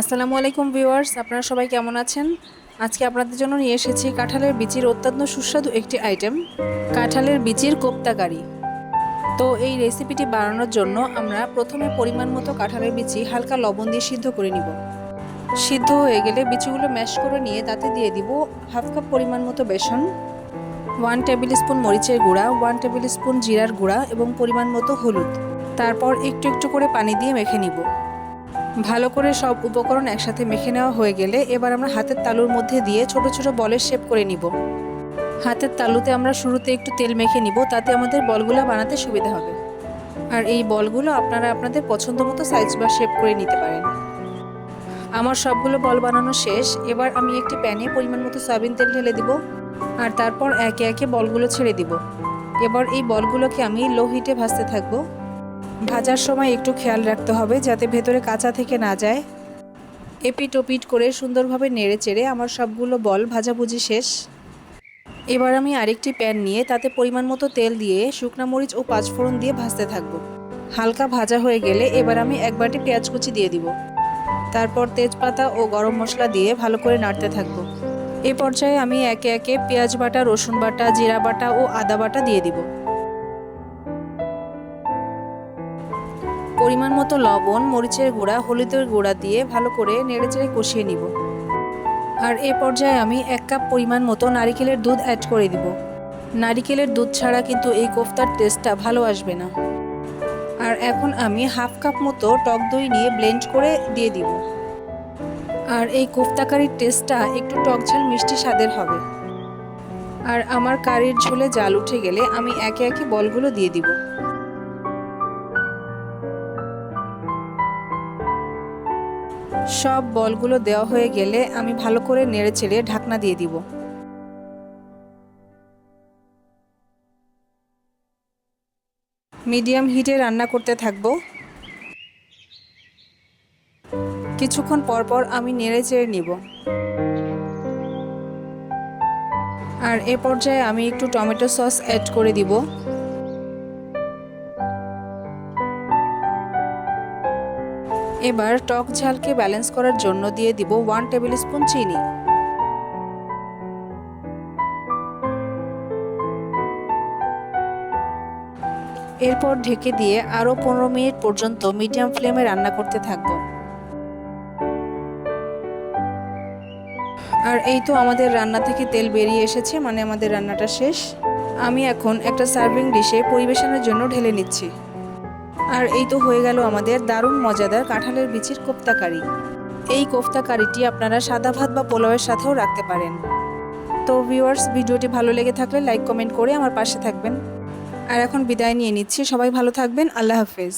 আসসালামু আলাইকুম ভিউয়ার্স, আপনারা সবাই কেমন আছেন? আজকে আপনাদের জন্য নিয়ে এসেছি কাঁঠালের বিচির অত্যন্ত সুস্বাদু একটি আইটেম কাঁঠালের বিচির কোপ্তাকারি। তো এই রেসিপিটি বানানোর জন্য আমরা প্রথমে পরিমাণ মতো কাঁঠালের বিচি হালকা লবণ দিয়ে সিদ্ধ করে নিব। সিদ্ধ হয়ে গেলে বিচিগুলো ম্যাশ করে নিয়ে তাতে দিয়ে দিব হাফ কাপ পরিমাণ মতো বেসন ওয়ান টেবিল স্পুন মরিচের গুঁড়া ওয়ান টেবিল স্পুন জিরার গুঁড়া এবং পরিমাণ মতো হলুদ। তারপর একটু একটু করে পানি দিয়ে মেখে নিব। ভালো করে সব উপকরণ একসাথে মেখে নেওয়া হয়ে গেলে এবার আমরা হাতের তালুর মধ্যে দিয়ে ছোট ছোট বলের শেপ করে নিব। হাতের তালুতে আমরা শুরুতে একটু তেল মেখে নিব, তাতে আমাদের বলগুলো বানাতে সুবিধা হবে। আর এই বলগুলো আপনারা আপনাদের পছন্দ মতো সাইজ বা শেপ করে নিতে পারেন। আমার সবগুলো বল বানানো শেষ। এবার আমি একটি প্যানে পরিমাণ মতো সয়াবিন তেল ঢেলে দিব আর তারপর একে একে বলগুলো ছেড়ে দিব। এবার এই বলগুলোকে আমি লো হিটে ভাজতে থাকব। ভাজার সময় একটু খেয়াল রাখতে হবে যাতে ভেতরে কাঁচা থেকে না যায়। এপিট ওপিট করে সুন্দরভাবে নেড়ে চেড়ে আমার সবগুলো বল ভাজাভুজি শেষ। এবার আমি আরেকটি প্যান নিয়ে তাতে পরিমাণ মতো তেল দিয়ে, শুকনা মরিচ ও পাঁচফোড়ন দিয়ে ভাজতে থাকব। হালকা ভাজা হয়ে গেলে এবার আমি এক বাটি পেঁয়াজ কুচি দিয়ে দিব। তারপর তেজপাতা ও গরম মশলা দিয়ে ভালো করে নাড়তে থাকব। এ পর্যায়ে আমি একে একে পেঁয়াজ বাটা, রসুন বাটা, জিরা বাটা ও আদা বাটা দিয়ে দিব। পরিমাণ মতো লবণ, মরিচের গুঁড়া, হলুদের গুঁড়া দিয়ে ভালো করে নেড়েচেড়ে কষিয়ে নিব। আর এ পর্যায়ে আমি এক কাপ পরিমাণ মতো নারিকেলের দুধ অ্যাড করে দিব। নারিকেলের দুধ ছাড়া কিন্তু এই কোফতার টেস্টটা ভালো আসবে না। আর এখন আমি হাফ কাপ মতো টক দই নিয়ে ব্লেন্ড করে দিয়ে দিব। আর এই কোফতা কারির টেস্টটা একটু টক ঝাল মিষ্টি স্বাদের হবে। আর আমার কারির ঝোলে জাল উঠে গেলে আমি একে একে বলগুলো দিয়ে দিব। সব বলগুলো দেওয়া হয়ে গেলে আমি ভালো করে নেড়ে চেড়ে ঢাকনা দিয়ে দিব। মিডিয়াম হিটে রান্না করতে থাকব। কিছুক্ষণ পর পর আমি নেড়ে চেড়ে নিব। আর এ পর্যায়ে আমি একটু টমেটো সস অ্যাড করে দিব। এবার টক ঝালকে ব্যালেন্স করার জন্য দিয়ে দিব ওয়ান টেবিল স্পুন চিনি। এরপর ঢেকে দিয়ে আরও পনেরো মিনিট পর্যন্ত মিডিয়াম ফ্লেমে রান্না করতে থাকব। আর এই তো আমাদের রান্না থেকে তেল বেরিয়ে এসেছে মানে আমাদের রান্নাটা শেষ। আমি এখন একটা সার্ভিং ডিশে পরিবেশনের জন্য ঢেলে নিচ্ছি। আর এই তো হয়ে গেল আমাদের দারুণ মজাদার কাঁঠালের বিচির কোফতা কারি এই কোফতা কারিটি আপনারা সাদা ভাত বা পোলাওয়ের সাথেও রাখতে পারেন। তো ভিউয়ার্স ভিডিওটি ভালো লেগে থাকলে লাইক কমেন্ট করে আমার পাশে থাকবেন। আর এখন বিদায় নিয়ে নিচ্ছি। সবাই ভালো থাকবেন। আল্লাহ হাফেজ।